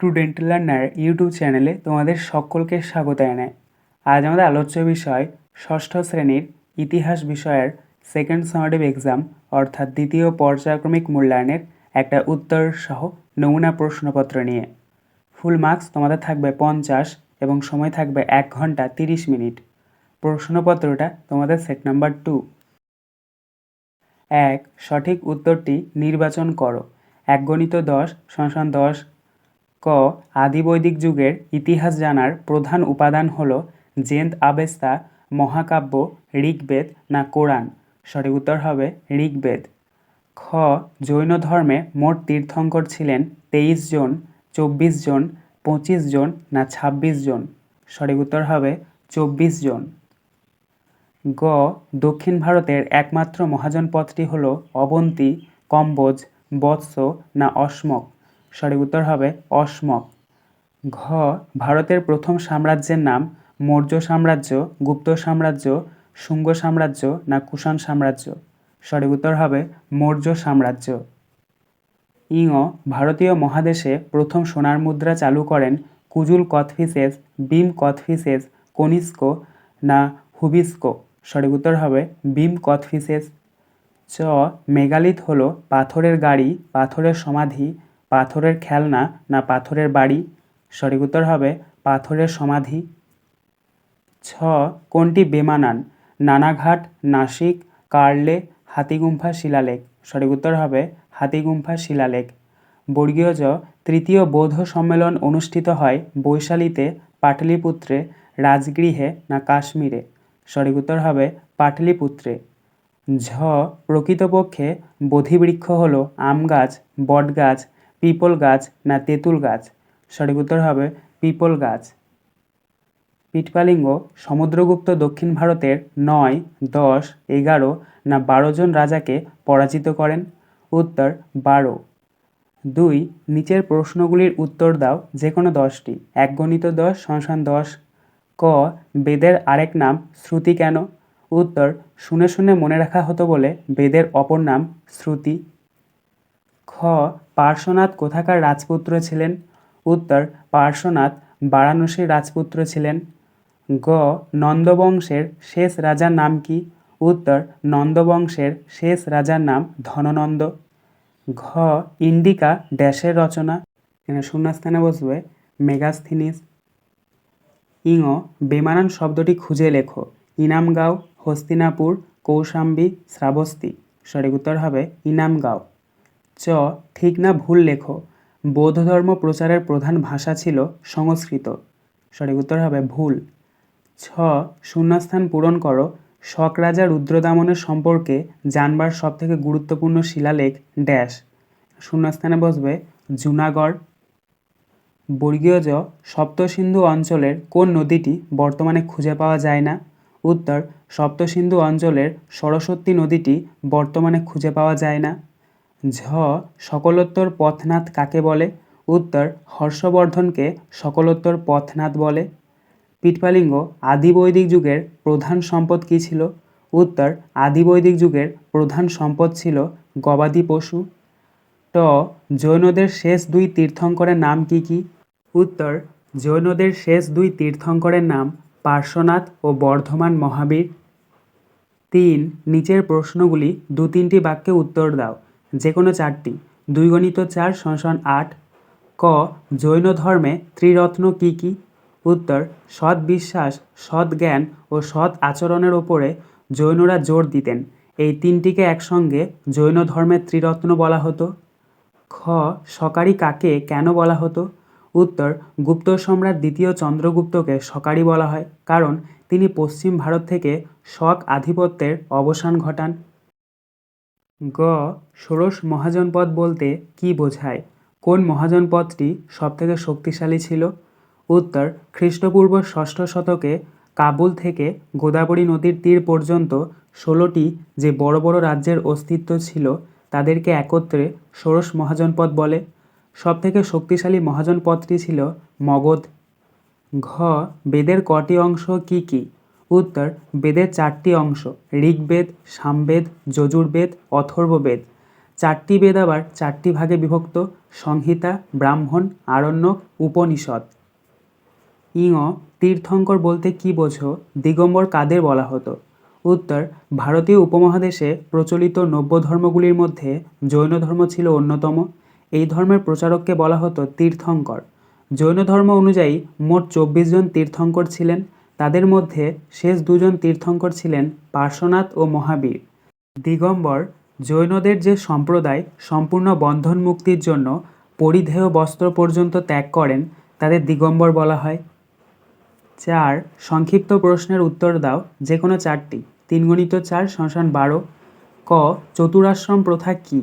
Student learner YouTube চ্যানেলে তোমাদের সকলকে স্বাগত জানাই। আজ আমাদের আলোচ্য বিষয় ষষ্ঠ শ্রেণির ইতিহাস বিষয়ের সেকেন্ড সামারেটিভ এক্সাম অর্থাৎ দ্বিতীয় পর্যায়ক্রমিক মূল্যায়নের একটা উত্তর সহ নমুনা প্রশ্নপত্র নিয়ে। ফুল মার্কস তোমাদের থাকবে পঞ্চাশ এবং সময় থাকবে এক ঘণ্টা তিরিশ মিনিট। প্রশ্নপত্রটা তোমাদের সেট নাম্বার টু এক, সঠিক উত্তরটি নির্বাচন করো। এক গণিত দশ সংসান দশ ক, আদিবৈদিক যুগের ইতিহাস জানার প্রধান উপাদান হল জেন্দ আবেস্তা, মহাকাব্য, ঋগ্বেদ না কোরআন সঠিক উত্তর হবে ঋগ্বেদ। খ, জৈন ধর্মে মোট তীর্থঙ্কর ছিলেন তেইশ জন, চব্বিশ জন, পঁচিশ জন না ছাব্বিশ জন? সঠিক উত্তর হবে চব্বিশ জন। গ, দক্ষিণ ভারতের একমাত্র মহাজনপদটি হল অবন্তী, কম্বোজ, বৎস না অসমক। সঠিক উত্তর হবে অসমক। ঘ, ভারতের প্রথম সাম্রাজ্যের নাম মৌর্য সাম্রাজ্য, গুপ্ত সাম্রাজ্য, শুঙ্গ সাম্রাজ্য না কুষাণ সাম্রাজ্য? সঠিক উত্তর হবে মৌর্য সাম্রাজ্য। ইঙ, ভারতীয় মহাদেশে প্রথম সোনার মুদ্রা চালু করেন কুজুল কথফিসেস বিম কথফিসেস কনিস্ক না হুবিস্কো? সঠিক উত্তর হবে বিম কথফিসেস চ, মেগালিথ হলো পাথরের গাড়ি, পাথরের সমাধি পাথরের খেলনা না পাথরের বাড়ি? সঠিক উত্তর হবে পাথরের সমাধি। ছ, কোনটি বেমানান? নানাঘাট, নাসিক, কার্লে, হাতিগুম্ফা শিলালেখ। সঠিক উত্তর হবে হাতিগুম্ফা শিলালেখ। বর্গীয় জ, তৃতীয় বৌদ্ধ সম্মেলন অনুষ্ঠিত হয় বৈশালীতে পাটলিপুত্রে, রাজগৃহে না কাশ্মীরে? সঠিক উত্তর হবে পাটলিপুত্রে। ঝ, প্রকৃতপক্ষে বোধিবৃক্ষ হল আম গাছ বট গাছ পিপল গাছ না তেঁতুল গাছ? সঠিক উত্তর হবে পিপল গাছ। পিটপালিঙ্গ সমুদ্রগুপ্ত দক্ষিণ ভারতের নয়, দশ, এগারো না বারো জন রাজাকে পরাজিত করেন? উত্তর, বারো। দুই, নিচের প্রশ্নগুলির উত্তর দাও যে কোনো দশটি। এক গণিত দশ সংসান দশ। ক, বেদের আরেক নাম শ্রুতি কেন? উত্তর, শুনে শুনে মনে রাখা হতো বলে বেদের অপর নাম শ্রুতি। খ, পার্শ্বনাথ কোথাকার রাজপুত্র ছিলেন? উত্তর, পার্শ্বনাথ বারাণসীর রাজপুত্র ছিলেন। গ, নন্দবংশের শেষ রাজার নাম কি? উত্তর, নন্দবংশের শেষ রাজার নাম ধননন্দ। ঘ, ইন্ডিকা ড্যাশের রচনা। এখানে শূন্যস্থানে বসবে মেগাস্থিনিস। ইঙ, বেমানান শব্দটি খুঁজে লেখো। ইনামগাঁও, হস্তিনাপুর, কৌশাম্বী, শ্রাবস্তী। সঠিক উত্তর হবে ইনামগাঁও। চ, ঠিক না ভুল লেখো। বৌদ্ধ ধর্ম প্রচারের প্রধান ভাষা ছিল সংস্কৃত। সঠিক উত্তর হবে ভুল। ছ, শূন্যস্থান পূরণ করো। শক রাজা রুদ্রদামনের সম্পর্কে জানবার সবথেকে গুরুত্বপূর্ণ শিলালেখ ড্যাশ। শূন্যস্থানে বসবে জুনাগড়। বর্গীয় জ সপ্তসিন্ধু অঞ্চলের কোন নদীটি বর্তমানে খুঁজে পাওয়া যায় না? উত্তর, সপ্তসিন্ধু অঞ্চলের সরস্বতী নদীটি বর্তমানে খুঁজে পাওয়া যায় না। ঝ, সকলোত্তর পথনাথ কাকে বলে? উত্তর, হর্ষবর্ধনকে সকলোত্তর পথনাথ বলে। পিটপালিঙ্গ আদিবৈদিক যুগের প্রধান সম্পদ কী ছিল? উত্তর, আদিবৈদিক যুগের প্রধান সম্পদ ছিল গবাদি পশু। ট, জৈনদের শেষ দুই তীর্থঙ্করের নাম কি কি? উত্তর, জৈনদের শেষ দুই তীর্থঙ্করের নাম পার্শ্বনাথ ও বর্ধমান মহাবীর। তিন, নিচের প্রশ্নগুলি দু তিনটি বাক্যে উত্তর দাও। যে কোনো চারটি। দুই গণিত চার সংসন আট। ক, জৈন ধর্মে ত্রিরত্ন কি কি? উত্তর, সৎ বিশ্বাস, সৎ জ্ঞান ও সৎ আচরণের ওপরে জৈনরা জোর দিতেন। এই তিনটিকে একসঙ্গে জৈন ধর্মের ত্রিরত্ন বলা হতো। খ, সকারি কাকে কেন বলা হতো? উত্তর, গুপ্ত সম্রাট দ্বিতীয় চন্দ্রগুপ্তকে সকারি বলা হয়, কারণ তিনি পশ্চিম ভারত থেকে শক আধিপত্যের অবসান ঘটান। গ. ষোড়শ মহাজনপদ বলতে কি বোঝায়? কোন মহাজনপদটি সবথেকে শক্তিশালী ছিল? উত্তর, খ্রিস্টপূর্ব ষষ্ঠ শতকে কাবুল থেকে গোদাবরী নদীর তীর পর্যন্ত ষোলোটি যে বড় বড় রাজ্যের অস্তিত্ব ছিল, তাদেরকে একত্রে ষোড়শ মহাজনপদ বলে। সবথেকে শক্তিশালী মহাজনপদটি ছিল মগধ। ঘ. বেদের কটি অংশ কি কি? উত্তর, বেদের চারটি অংশ, ঋগ্বেদ, সামবেদ, যজুর্বেদ, অথর্ববেদ। চারটি বেদ আবার চারটি ভাগে বিভক্ত, সংহিতা, ব্রাহ্মণ আরণ্যক উপনিষদ। ইঙ, তীর্থঙ্কর বলতে কী বোঝো, দিগম্বর কাদের বলা হতো? উত্তর, ভারতীয় উপমহাদেশে প্রচলিত নব্য ধর্মগুলির মধ্যে জৈন ধর্ম ছিল অন্যতম। এই ধর্মের প্রচারককে বলা হতো তীর্থঙ্কর। জৈন ধর্ম অনুযায়ী মোট চব্বিশ জন তীর্থঙ্কর ছিলেন। তাদের মধ্যে শেষ দুজন তীর্থঙ্কর ছিলেন পার্শ্বনাথ ও মহাবীর। দিগম্বর, জৈনদের যে সম্প্রদায় সম্পূর্ণ বন্ধন মুক্তির জন্য পরিধেয় বস্ত্র পর্যন্ত ত্যাগ করেন, তাদের দিগম্বর বলা হয়। চার, সংক্ষিপ্ত প্রশ্নের উত্তর দাও যে কোনো চারটি। তিন গণিত চার শ্মশান বারো। ক, চতুরাশ্রম প্রথা কী?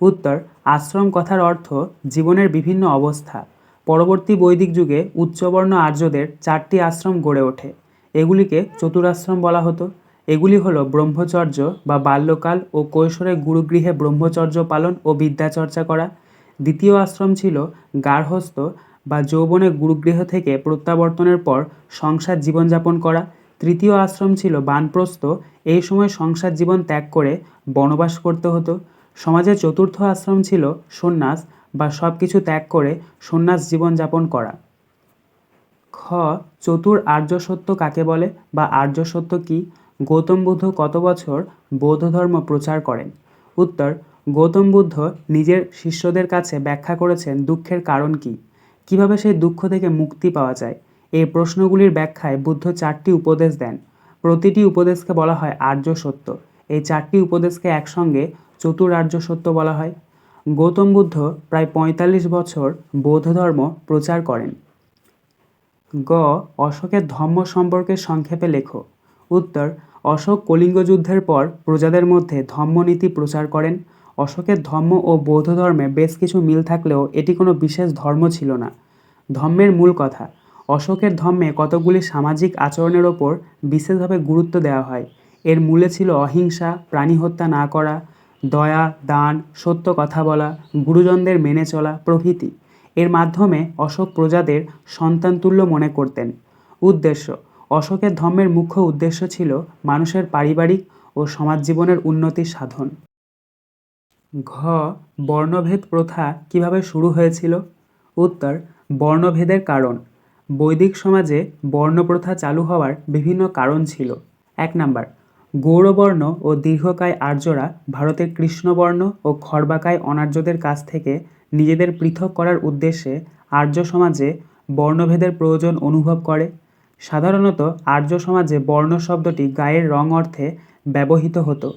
উত্তর, আশ্রম কথার অর্থ জীবনের বিভিন্ন অবস্থা। পরবর্তী বৈদিক যুগে উচ্চবর্ণ আর্যদের চারটি আশ্রম গড়ে ওঠে। এগুলিকে চতুরাশ্রম বলা হতো। এগুলি হলো ব্রহ্মচর্য বা বাল্যকাল ও কৈশোরে গুরুগৃহে ব্রহ্মচর্য পালন ও বিদ্যাচর্চা করা। দ্বিতীয় আশ্রম ছিল গার্হস্থ বা যৌবনে গুরুগৃহ থেকে প্রত্যাবর্তনের পর সংসার জীবনযাপন করা। তৃতীয় আশ্রম ছিল বানপ্রস্থ। এই সময় সংসার জীবন ত্যাগ করে বনবাস করতে হতো। সমাজের চতুর্থ আশ্রম ছিল সন্ন্যাস বা সব কিছু ত্যাগ করে সন্ন্যাস জীবনযাপন করা। খ, চতুর আর্য সত্য কাকে বলে বা আর্য সত্য কি? গৌতম বুদ্ধ কত বছর বৌদ্ধ ধর্ম প্রচার করেন? উত্তর, গৌতম বুদ্ধ নিজের শিষ্যদের কাছে ব্যাখ্যা করেছেন দুঃখের কারণ কি? কীভাবে সেই দুঃখ থেকে মুক্তি পাওয়া যায়? এই প্রশ্নগুলির ব্যাখ্যায় বুদ্ধ চারটি উপদেশ দেন। প্রতিটি উপদেশকে বলা হয় আর্য সত্য। এই চারটি উপদেশকে একসঙ্গে চতুর আর্য সত্য বলা হয়। গৌতম বুদ্ধ প্রায় পঁয়তাল্লিশ বছর বৌদ্ধ ধর্ম প্রচার করেন। গ. অশোকের ধম্ম সম্পর্কে সংক্ষেপে লেখো। উত্তর, অশোক কলিঙ্গ যুদ্ধের পর প্রজাদের মধ্যে ধর্মনীতি প্রচার করেন। অশোকের ধর্ম ও বৌদ্ধ ধর্মে বেশ কিছু মিল থাকলেও এটি কোনো বিশেষ ধর্ম ছিল না। ধর্মের মূল কথা, অশোকের ধর্মে কতগুলি সামাজিক আচরণের ওপর বিশেষভাবে গুরুত্ব দেওয়া হয়। এর মূলে ছিল অহিংসা, প্রাণী হত্যা না করা দয়া, দান, সত্য কথা বলা, গুরুজনদের মেনে চলা প্রভৃতি। এর মাধ্যমে অশোক প্রজাদের সন্তানতুল্য মনে করতেন। উদ্দেশ্য, অশোকের ধর্মের মুখ্য উদ্দেশ্য ছিল মানুষের পারিবারিক ও সমাজ জীবনের উন্নতি সাধন। ঘ, বর্ণভেদ প্রথা কীভাবে শুরু হয়েছিল? উত্তর, বর্ণভেদের কারণ। বৈদিক সমাজে বর্ণপ্রথা চালু হওয়ার বিভিন্ন কারণ ছিল। এক নাম্বার গৌরবর্ণ ও দীর্ঘকায় আর্যরা ভারতের কৃষ্ণবর্ণ ও খর্বাকায় অনার্যদের কাছ থেকে নিজেদের পৃথক করার উদ্দেশ্যে আর্য সমাজে বর্ণভেদের প্রয়োজন অনুভব করে। সাধারণত আর্য সমাজে বর্ণ শব্দটি গায়ের রং অর্থে ব্যবহৃত হতো।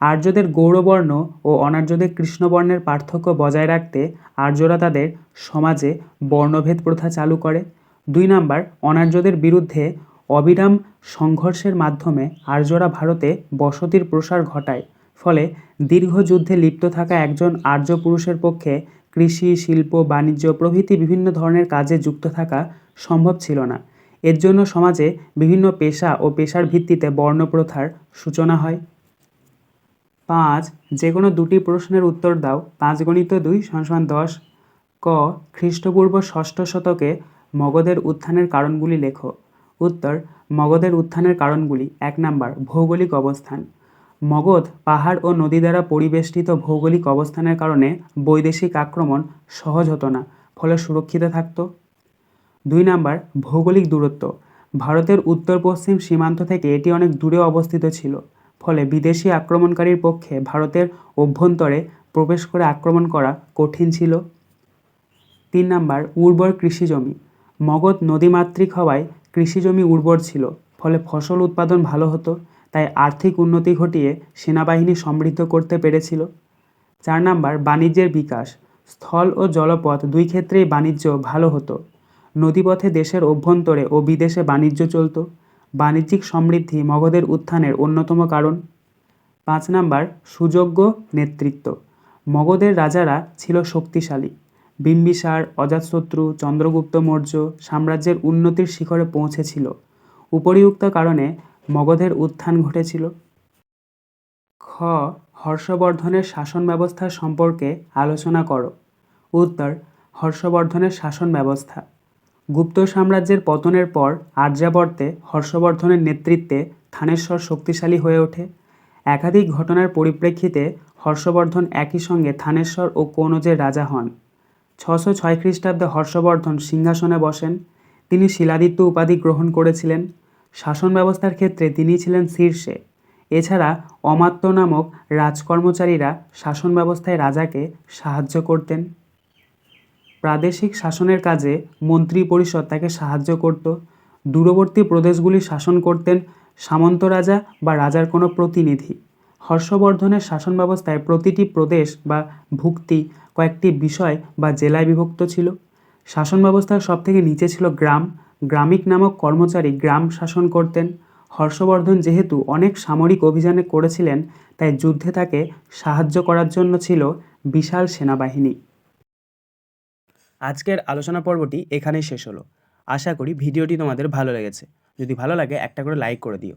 আর্যদের গৌরবর্ণ ও অনার্যদের কৃষ্ণবর্ণের পার্থক্য বজায় রাখতে আর্যরা তাদের সমাজে বর্ণভেদ প্রথা চালু করে। দুই নাম্বার, অনার্যদের বিরুদ্ধে অবিরাম সংঘর্ষের মাধ্যমে আর্যরা ভারতে বসতির প্রসার ঘটায়। ফলে দীর্ঘ যুদ্ধে লিপ্ত থাকা একজন আর্য পুরুষের পক্ষে কৃষি, শিল্প, বাণিজ্য প্রভৃতি বিভিন্ন ধরনের কাজে যুক্ত থাকা সম্ভব ছিল না। এর জন্য সমাজে বিভিন্ন পেশা ও পেশার ভিত্তিতে বর্ণপ্রথার সূচনা হয়। পাঁচ যে কোনো দুটি প্রশ্নের উত্তর দাও। পাঁচ গণিত দুই, সমান দশ। ক, খ্রিস্টপূর্ব ষষ্ঠ শতকে মগধের উত্থানের কারণগুলি লেখো। উত্তর, মগধের উত্থানের কারণগুলি, এক নাম্বার, ভৌগোলিক অবস্থান। মগধ পাহাড় ও নদী দ্বারা পরিবেষ্টিত ভৌগোলিক অবস্থানের কারণে বৈদেশিক আক্রমণ সহজ হতো না, ফলে সুরক্ষিত থাকত। দুই নাম্বার, ভৌগোলিক দূরত্ব। ভারতের উত্তর পশ্চিম সীমান্ত থেকে এটি অনেক দূরে অবস্থিত ছিল, ফলে বিদেশি আক্রমণকারীর পক্ষে ভারতের অভ্যন্তরে প্রবেশ করে আক্রমণ করা কঠিন ছিল। তিন নাম্বার, উর্বর কৃষিজমি মগধ নদীমাতৃক হওয়ায় কৃষিজমি উর্বর ছিল, ফলে ফসল উৎপাদন ভালো হতো, তাই আর্থিক উন্নতি ঘটিয়ে সেনাবাহিনী সমৃদ্ধ করতে পেরেছিল। চার নাম্বার, বাণিজ্যের বিকাশ। স্থল ও জলপথ দুই ক্ষেত্রেই বাণিজ্য ভালো হতো। নদীপথে দেশের অভ্যন্তরে ও বিদেশে বাণিজ্য চলত। বাণিজ্যিক সমৃদ্ধি মগধের উত্থানের অন্যতম কারণ। পাঁচ নাম্বার, সুযোগ্য নেতৃত্ব। মগধের রাজারা ছিল শক্তিশালী। বিম্বিসার, অজাতশত্রু, চন্দ্রগুপ্ত মৌর্য সাম্রাজ্যের উন্নতির শিখরে পৌঁছেছিল। উপরিউক্ত কারণে মগধের উত্থান ঘটেছিল। খ. হর্ষবর্ধনের শাসন ব্যবস্থা সম্পর্কে আলোচনা করো। উত্তর, হর্ষবর্ধনের শাসন ব্যবস্থা। গুপ্ত সাম্রাজ্যের পতনের পর আর্যাবর্তে হর্ষবর্ধনের নেতৃত্বে থানেশ্বর শক্তিশালী হয়ে ওঠে। একাধিক ঘটনার পরিপ্রেক্ষিতে হর্ষবর্ধন একই সঙ্গে থানেশ্বর ও কনৌজের রাজা হন। ছশো ছয় খ্রিস্টাব্দে হর্ষবর্ধন সিংহাসনে বসেন। তিনি শিলাদিত্য উপাধি গ্রহণ করেছিলেন। শাসন ব্যবস্থার ক্ষেত্রে তিনি ছিলেন শীর্ষে। এছাড়া অমাত্য নামক রাজকর্মচারীরা শাসন ব্যবস্থায় রাজাকে সাহায্য করতেন। প্রাদেশিক শাসনের কাজে মন্ত্রী পরিষদ তাকে সাহায্য করত। দূরবর্তী প্রদেশগুলি শাসন করতেন সামন্ত রাজা বা রাজার কোনো প্রতিনিধি। হর্ষবর্ধনের শাসন ব্যবস্থায় প্রতিটি প্রদেশ বা ভুক্তি কয়েকটি বিষয় বা জেলায় বিভক্ত ছিল। শাসন ব্যবস্থার সবথেকে নিচে ছিল গ্রাম। গ্রামিক নামক কর্মচারী গ্রাম শাসন করতেন। হর্ষবর্ধন যেহেতু অনেক সামরিক অভিযানে করেছিলেন, তাই যুদ্ধে তাকে সাহায্য করার জন্য ছিল বিশাল সেনাবাহিনী। আজকের আলোচনা পর্বটি এখানেই শেষ হলো। আশা করি ভিডিওটি তোমাদের ভালো লেগেছে। যদি ভালো লাগে একটা করে লাইক করে দিও।